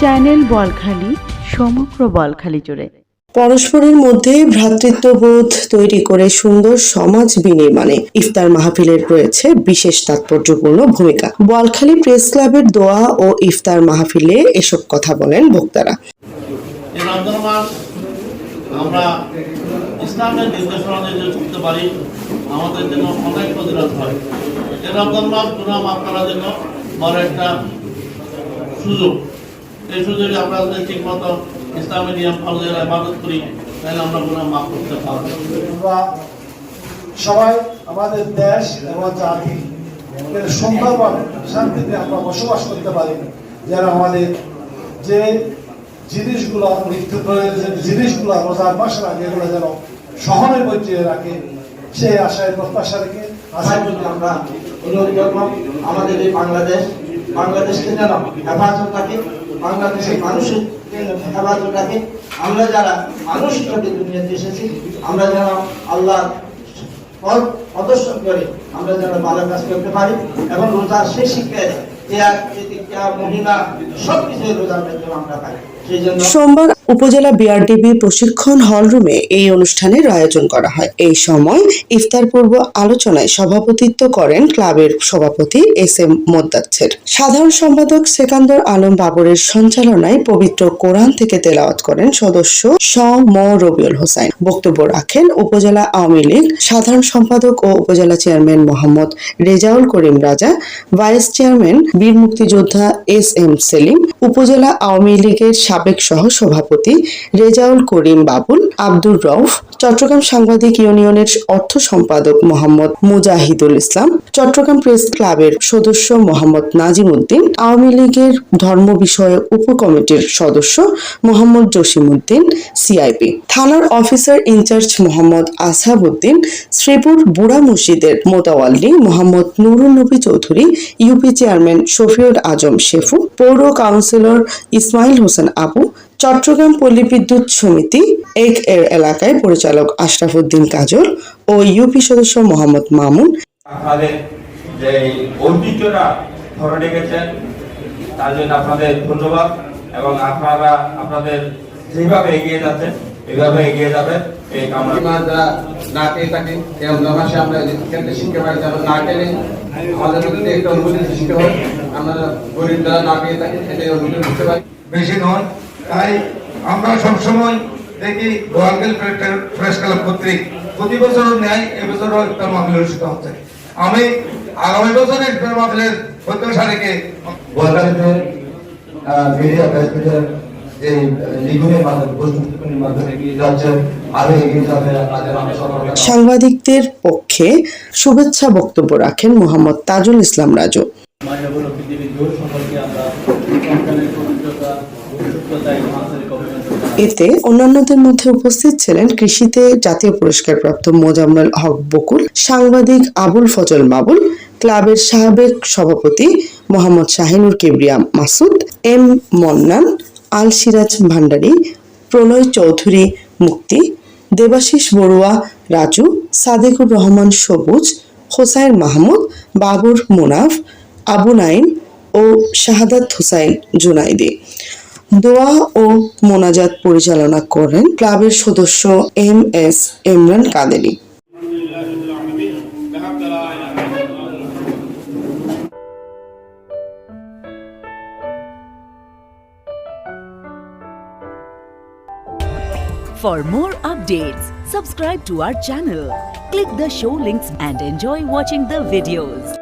Channel Balkhali সমগ্র বলখালি জুড়ে। পরস্পরের মধ্যে ভ্রাতৃত্ববোধ তৈরি করে সুন্দর সমাজ বিনির্মাণে ইফতার মাহফিলের রয়েছে বিশেষ তাৎপর্যপূর্ণ ভূমিকা। বোয়ালখালী প্রেস ক্লাবের দোয়া ও ইফতার মাহফিলে এসব কথা বলেন বক্তারা। আমরা ইসলামের নির্দেশনা যদি করতে পারি আমাদের জন্য অনেক ফজিলত হয়। এই গুণা মাফ করার জন্য বড় একটা সুযোগ। এই সুযোগে আমরা যদি ঠিক মতো ইসলামের নিয়ম ফরজের ইবাদত করি, তাহলে আমরা গুণা মাফ করতে পারব। সবাই আমাদের দেশ এবং জাতি সুন্দরভাবে শান্তিতে আমরা বসবাস করতে পারি। যেন আমাদের যে জিনিসগুলো নিত্য প্রয়োজনীয় জিনিসগুলো রোজার মাসের আগে এগুলো যেন সহনে বঞ্চিয়ে রাখে, সেই আশায় প্রত্যাশা রেখে আশা যদি আমরা আমাদের এই বাংলাদেশ, বাংলাদেশকে যেন হেফাজত রাখে বাংলাদেশের মানুষের রাখে আমরা যারা মানুষ হিসাবে দুনিয়াতে এসেছি, আমরা যারা আল্লাহ পথ প্রদর্শন করে, আমরা যেন ভালো কাজ করতে পারি এবং রোজার সেই শিক্ষায় মহিলা সব কিছু রোজার মাধ্যমে আমরা পাই। সোমবার উপজেলা বিআরডিবি প্রশিক্ষণ হলরুমে এই অনুষ্ঠানের আয়োজন করা হয়। এই সময় ইফতার পূর্ব আলোচনায় সভাপতিত্ব করেন ক্লাবের সভাপতি এস এম মোদ্দাচ্ছের। সাধারণ সম্পাদক সেকান্দর আলম বাবরের সঞ্চালনায় পবিত্র কোরআন থেকে তেলাওয়াত করেন সদস্য স ম রবিউল হোসাইন। বক্তব্য রাখেন উপজেলা আওয়ামী লীগ সাধারণ সম্পাদক ও উপজেলা চেয়ারম্যান মোহাম্মদ রেজাউল করিম রাজা, ভাইস চেয়ারম্যান বীর মুক্তিযোদ্ধা এস এম সেলিম, উপজেলা আওয়ামী লীগের সাবেক সহ সভাপতি রেজাউল করিম বাবুল, আব্দুর রউফ, চট্টগ্রাম সাংবাদিক ইউনিয়নের অর্থ সম্পাদক মোহাম্মদ মুজাহিদুল ইসলাম, চট্টগ্রাম প্রেস ক্লাবের সদস্য মোহাম্মদ নাজিম উদ্দিন আওয়ামী লীগের ধর্ম বিষয়ক উপকমিটির সদস্য মোহাম্মদ জসিমউদ্দিন সিআইপি থানার officer in charge Mohammad Ashabuddin Sripur বুড়া মসজিদের মোতাওয়াল্লি মোহাম্মদ নুরুন নবী চৌধুরী ইউপি চেয়ারম্যান শফিউল আজম শেফু, পৌর কাউন্সিলর ইসমাইল হোসেন আবু চট্টগ্রাম পল্লী বিদ্যুৎ সমিতি এক এর এলাকায় পরিচালক আশরাফুদ্দিন কাজল ও ইউপি সদস্য মোহাম্মদ মামুন। আপনাদের যে ঐতিহ্যটা ধরে রেখেছেন তার জন্য আপনাদের ধন্যবাদ এবং আপনারা আপনাদের যেভাবে এগিয়ে যাচ্ছেন এইভাবে এগিয়ে যাবেন এই মাছ যারা না পেয়ে থাকে আমরা শিখতে পারি যেন না খেলে আমাদের মধ্যে একটা অনুভূতি সৃষ্টি হয়। আমরা গরিব যারা না পেয়ে থাকে সেটাই অনুভূতি বুঝতে পারি। বেশি নয় তাই আমরা সবসময় দেখি গোয়ালগেল প্রেস ক্লাব কর্তৃক প্রতি বছর ন্যায় এবছরও ইফতার মাহফিল অনুষ্ঠিত হচ্ছে। আমি আগামী বছর ইফতার মাহফিলের প্রত্যাশা রেখে গোয়ালকালীতে মিডিয়া প্রেস মিডিয়ার এই লিগুনের মাধ্যমে প্রস্তুতির মাধ্যমে এগিয়ে যাচ্ছে আরও এগিয়ে যাবে আপনাদের সাংবাদিকদের পক্ষে শুভেচ্ছা বক্তব্য রাখেন মোহাম্মদ তাজুল ইসলাম রাজু। পৃথিবীর সম্পর্কে আমরা এতে অন্যান্যদের মধ্যে উপস্থিত ছিলেন কৃষিতে জাতীয় পুরস্কারপ্রাপ্ত মোজাম্মেল হক বকুল, সাংবাদিক আবুল ফজল মাবুল, ক্লাবের সাবেক সভাপতি মোহাম্মদ শাহিনুর কিবরিয়া মাসুদ, এম মন্নান আল সিরাজ ভান্ডারী, প্রণয় চৌধুরী মুক্তি, দেবাশিস বড়ুয়া রাজু, সাদেকুর রহমান সবুজ, হোসাইন মাহমুদ, বাবুর মুনাফ, আবু নাইম ও শাহাদাত হুসাইন জুনাইদি। দোয়া ও মোনাজাত পরিচালনা করেন ক্লাবের সদস্য M S Imran Kaderi For more updates, subscribe to our channel, click the show links and enjoy watching the videos.